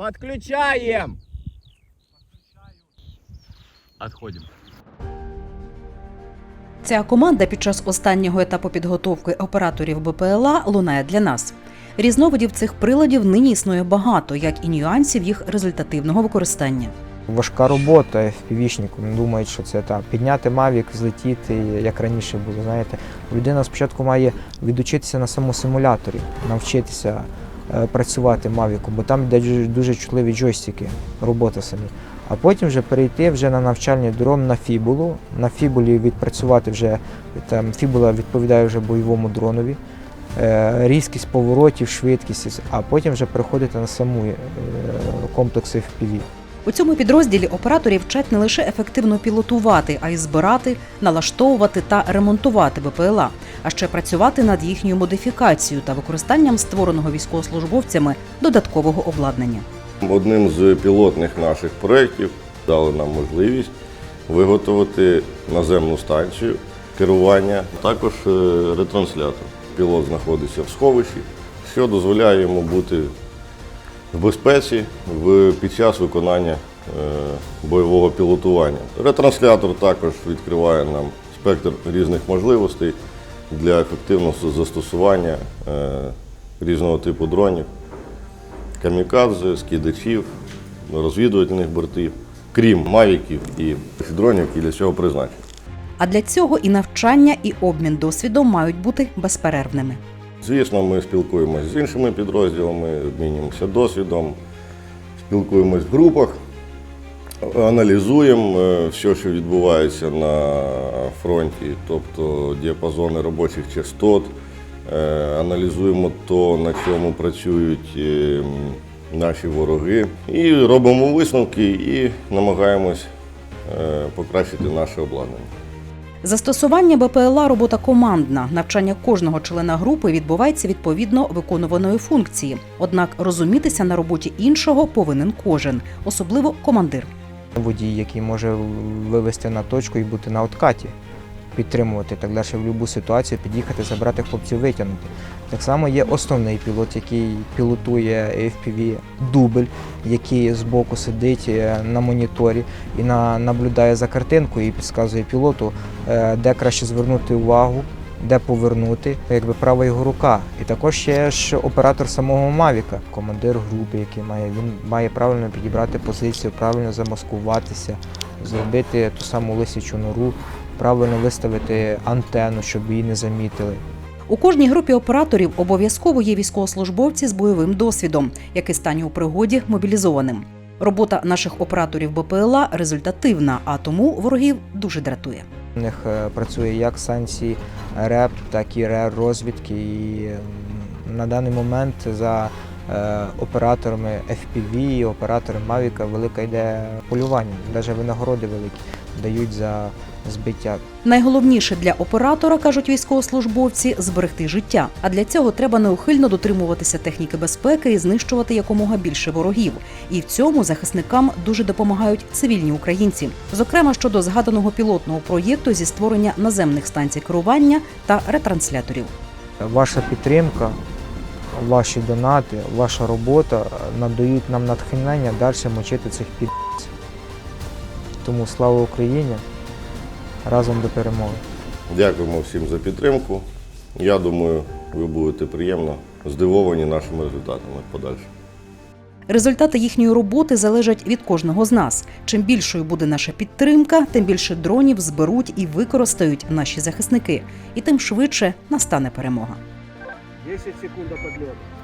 Подключаем! Отходим. Ця команда під час останнього етапу підготовки операторів БПЛА лунає для нас. Різновидів цих приладів нині існує багато, як і нюансів їх результативного використання. Важка робота FPV-шником. Думають, що це так. Підняти мавік, злетіти, як раніше було. Знаєте, людина спочатку має відучитися на самосимуляторі, навчитися е, працювати мавіком, бо там йде дуже- чутливі джойстики, робота самі. А потім вже перейти вже на навчальний дрон на фібулу. На фібулі відпрацювати вже там фібула відповідає вже бойовому дронові. е, Різкість поворотів, швидкість, а потім вже переходити на саму комплекси комплекс FPV. У цьому підрозділі операторі вчать не лише ефективно пілотувати, а й збирати, налаштовувати та ремонтувати БПЛА, а ще працювати над їхньою модифікацією та використанням створеного військовослужбовцями додаткового обладнання. Одним з пілотних наших проєктів дали нам можливість виготовити наземну станцію керування, також е, ретранслятор. Пілот знаходиться в сховищі, що дозволяє йому бути в безпеці в, під час виконання е, бойового пілотування. Ретранслятор також відкриває нам спектр різних можливостей для ефективного застосування е, різного типу дронів камікадзе, скидачів, розвідувальних бортів, крім мавіків і дронів, які для цього призначені. А для цього і навчання, і обмін досвідом мають бути безперервними. Звісно, ми спілкуємося з іншими підрозділами, обмінюємося досвідом, спілкуємось в групах, аналізуємо е, все, що відбувається на фронті, тобто діапазони робочих частот, е, аналізуємо то, на чому працюють е, наші вороги, і робимо висновки і намагаємось покращити наше обладнання. Застосування БПЛА робота командна. Навчання кожного члена групи відбувається відповідно виконуваної функції. Однак розумітися на роботі іншого повинен кожен, особливо командир. водій, який може вивести на точку і бути на откаті, підтримувати так далі в будь-яку ситуацію, під'їхати, забрати хлопців, витягнути. Так само є основний пілот, який пілотує FPV дубль, який збоку сидить е, на моніторі і на, наблюдає за картинкою і підказує пілоту, е, де краще звернути увагу. Де повернути, якби права його рука. І також ще ж оператор самого Мавіка, командир групи, який має, він має правильно підібрати позицію, правильно замаскуватися, зробити ту саму лисячу нору, правильно виставити антенну, щоб її не замітили. У кожній групі операторів обов'язково є військовослужбовці з бойовим досвідом, який стане у пригоді мобілізованим. Робота наших операторів БПЛА результативна, а тому ворогів дуже дратує. У них е, працює як санкції РЕП, так і РЕР розвідки. І на даний момент за е, операторами FPV, операторами Мавіка велике йде полювання, навіть винагороди великі дають за збиття. Найголовніше для оператора, кажуть військовослужбовці, зберегти життя. А для цього треба неухильно дотримуватися техніки безпеки і знищувати якомога більше ворогів. І в цьому захисникам дуже допомагають цивільні українці, зокрема щодо згаданого пілотного проєкту зі створення наземних станцій керування та ретрансляторів. Ваша підтримка, ваші донати, ваша робота надають нам натхнення далі мочити цих під. Тому слава Україні! Разом до перемоги! Дякуємо всім за підтримку. Я думаю, ви будете приємно здивовані нашими результатами в подальшому. Результати їхньої роботи залежать від кожного з нас. Чим більшою буде наша підтримка, тим більше дронів зберуть і використають наші захисники, і тим швидше настане перемога. 10 секунд до подлета.